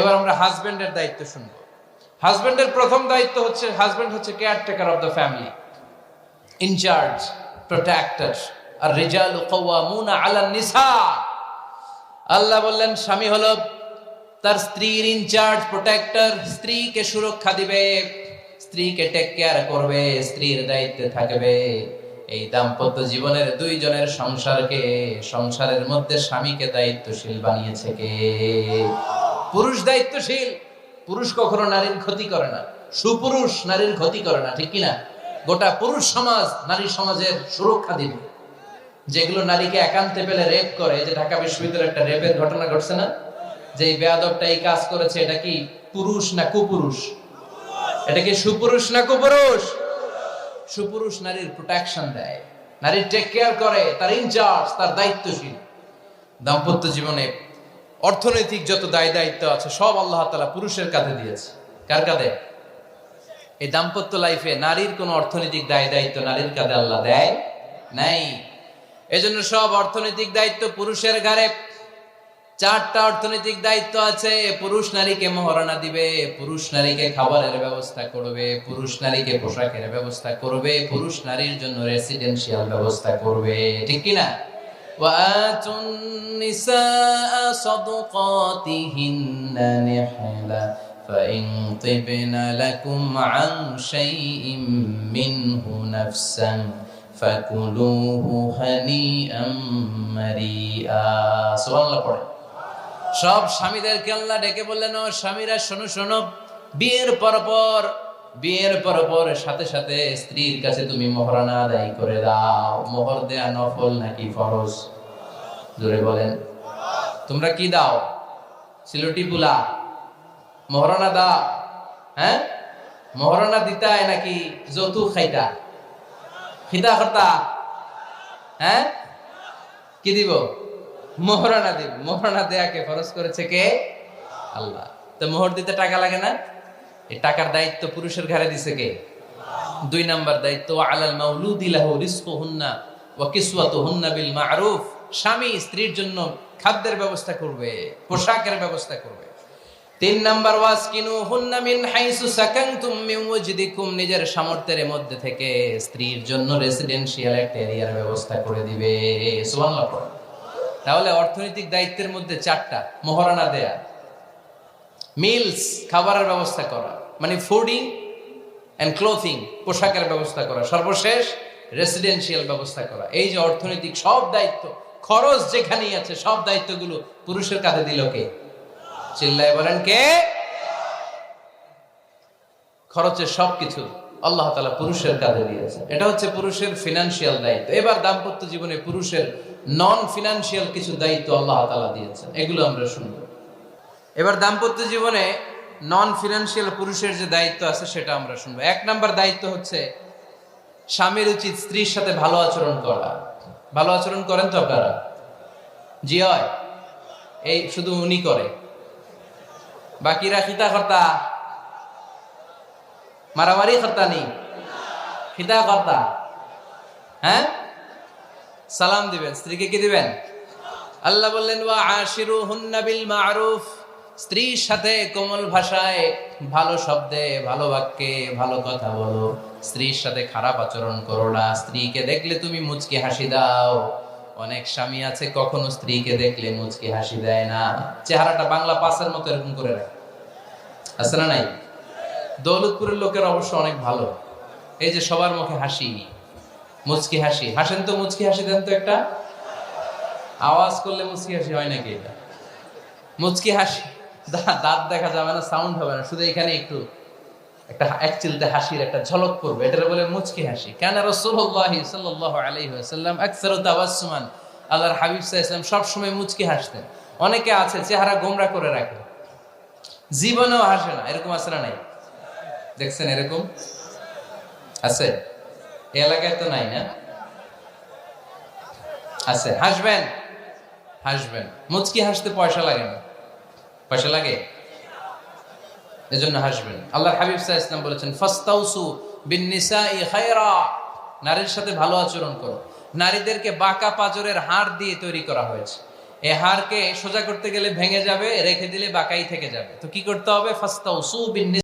এবার আমরা হাজবেন্ডের দায়িত্ব শুনব। হাজবেন্ডের প্রথম দায়িত্ব হচ্ছে হাজবেন্ড হচ্ছে caretaker of the family in charge protector আর রিজাল কওয়ামুনা আলা নিসা আল্লাহ বললেন, স্বামী হলো তার স্ত্রীর ইনচার্জ প্রোটেক্টর স্ত্রীকে সুরক্ষা দিবে, স্ত্রীকে টেক কেয়ার করবে, স্ত্রীর দায়িত্বে থাকবে। এই দাম্পত্য জীবনের দুইজনের সংসারকে, সংসারের মধ্যে স্বামীকে দায়িত্বশীল বানিয়েছে কে? পুরুষ দায়িত্বশীল, পুরুষ কখনো নারীর ক্ষতি করে না। সুপুরুষ নারীর ক্ষতি করে না, ঠিক কিনা? গোটা পুরুষ সমাজ নারী সমাজের সুরক্ষা দিবে। যেগুলো নারীকে একান্তে পেলে রেপ করে যে ঢাকা বিশ্ববিদ্যালয়ে একটা রেপের ঘটনা ঘটছে না? যে বেয়াদবটা এই কাজ করেছে, এটা কি পুরুষ না কুপুরুষ? এটা কি সুপুরুষ না কুপুরুষ? সুপুরুষ নারীর প্রোটেকশন দেয়। নারীর টেক কেয়ার করে, তার ইনচার্জ তার দায়িত্বশীল। দাম্পত্য জীবনে অর্থনৈতিক যত দায় দায়িত্ব আছে, সব আল্লাহ তালা পুরুষের কাঁধে দিয়েছে। কার কাঁধে? এই দাম্পত্য লাইফে নারীর কোনো অর্থনৈতিক দায় দায়িত্ব নারীর কাঁধে আল্লাহ দেয় নাই। এজন্য সব অর্থনৈতিক দায়িত্ব পুরুষের ঘাড়ে। চারটা অর্থনৈতিক দায়িত্ব আছে পুরুষ নারীকে মহারণা দিবে, পুরুষ নারীকে খাবারের ব্যবস্থা করবে, পুরুষ নারীকে পোশাকের ব্যবস্থা করবে, পুরুষ নারীর জন্য রেসিডেন্সিয়াল ব্যবস্থা করবে। ঠিক কি না وآتوا النساء صدقاتهن نحلا فإن طبن لكم عن شيء منه نفسا فكلوه هنيئا مريئا سبحان الله পড়ে সব স্বামীদেরকে আল্লাহ ডেকে বললেন ও স্বামীরা শোনো শোনো বিয়ের পর পর বিয়ের পর পর সাথে সাথে স্ত্রীর কাছে তুমি মহারানা আদায় করে দাও। মোহর দেয়া নফল নাকি ফরজ? জোরে বলেন। তোমরা কি দাও? সিলটি পুলা। মহারানা দাও। হ্যাঁ? মহারানা দিতায় নাকি যৌতুক খাইতা? খিতা খর্তা? হ্যাঁ? কি দিব? মোহরানা দিব। মোহরানা দেয়াকে ফরজ করেছে কে? আল্লাহ। তো মোহর দিতে টাকা লাগে না? এই টাকার দায়িত্ব পুরুষের ঘাড়ে দিছে কে? দুই নাম্বার দায়িত্ব, আলাল মাউলুদি লাহু রিজকুহুন্না ওয়া কিসওয়াতুহুন্না বিল মা'রুফ। স্বামী স্ত্রীর জন্য খাদ্যের ব্যবস্থা করবে, পোশাকের ব্যবস্থা করবে। তিন নাম্বার ওয়াজ কিনু হুন্না মিন হাইসু সাকানতুম মিন ওয়াজদিকুম। নিজের সামর্থ্যের মধ্যে থেকে স্ত্রীর জন্য রেসিডেন্সিয়াল একটা এরিয়ার ব্যবস্থা করে দিবে। সুবহানাল্লাহ। তাহলে অর্থনৈতিক দায়িত্বের মধ্যে চারটা, মহারণা দেয়া। মিলস খাবারের ব্যবস্থা করা। মানে ফুডিং অ্যান্ড ক্লোথিং পোশাকের ব্যবস্থা করা। সর্বশেষ রেসিডেন্সিয়াল ব্যবস্থা করা। এই যে অর্থনৈতিক সব দায়িত্ব, খরচ যেখানেই আছে, সব দায়িত্বগুলো পুরুষের কাঁধে দিল কে? চিল্লায় বলেন কে? খরচের সবকিছু আল্লাহ তালা পুরুষের কাঁধে দিয়েছে। এটা হচ্ছে পুরুষের ফিনান্সিয়াল দায়িত্ব। এবার দাম্পত্য জীবনে পুরুষের নন ফিনান্সিয়াল কিছু দায়িত্ব আল্লাহ তালা দিয়েছেন। এগুলো আমরা শুনব। এবার দাম্পত্য জীবনে নন ফিনান্সিয়াল পুরুষের যে দায়িত্ব আছে সেটা আমরা শুনব। এক নাম্বার দায়িত্ব হচ্ছে স্বামীর উচিত স্ত্রীর সাথে ভালো আচরণ করা। ভালো আচরণ করেন তো আপনারা? জি হয়। এই শুধু উনি করে। বাকিরা খিতা কর্তা মারামারি কর্তা নেই? খিতা কর্তা হ্যাঁ? সালাম দিবেন। স্ত্রীকে কি দিবেন? আল্লাহ বললেন, ওয়া আশিরু হুন্না বিল মারুফ। স্ত্রীর সাথে কোমল ভাষায় ভালো শব্দে, ভালো বাক্যে ভালো কথা বলো। স্ত্রীর সাথে খারাপ আচরণ করো না। স্ত্রীকে দেখলে তুমি মুচকি হাসি দাও। অনেক স্বামী আছে, কখনো স্ত্রীকে দেখলে মুচকি হাসি দেয় না। চেহারাটা বাংলা পাসের মতো এরকম করে রাখে। আছে না নাই? দৌলতপুরের লোকের অবশ্য অনেক ভালো। এই যে সবার মুখে হাসি, মুচকি হাসি। হাসেন তো মুচকি হাসি দেন তো একটা? আওয়াজ করলে মুচকি হাসি হয় নাকি এটা? মুচকি হাসি। দাঁত দেখা যাবে না সাউন্ড হবে না, শুধু এখানে একটু একটা এক চিলতে হাসির একটা ঝলক পড়বে। এটা বলে মুচকি হাসি। কেন রাসূলুল্লাহ সাল্লাল্লাহু আলাইহি ওয়াসাল্লাম আকসারু তাবাসসুমান আল্লাহর হাবিব সাল্লাল্লাহু সব সময় মুচকি হাসতেন। অনেকে আছে, চেহারা গোমরা করে রাখে। জীবনেও হাসে না, এরকম আছে না নাই? দেখছেন এরকম? আছে? এলাকায় তো নাই না? আছে। হাসবেন? হাসবেন। মুচকি হাসতে পয়সা লাগে না। পয়সা লাগে? এজন্য হাসবেন। আল্লাহ হাবিব সাহা ইসলাম বলেছেন, ফাস্তাউসু বিন ই নারীর সাথে ভালো আচরণ করো। নারীদেরকে বাঁকা পাজরের হার দিয়ে তৈরি করা হয়েছে। এ হারকে সোজা করতে গেলে ভেঙে যাবে, রেখে দিলে বাঁকাই থেকে যাবে। তো কি করতে হবে? ফাস্তাউসু বিন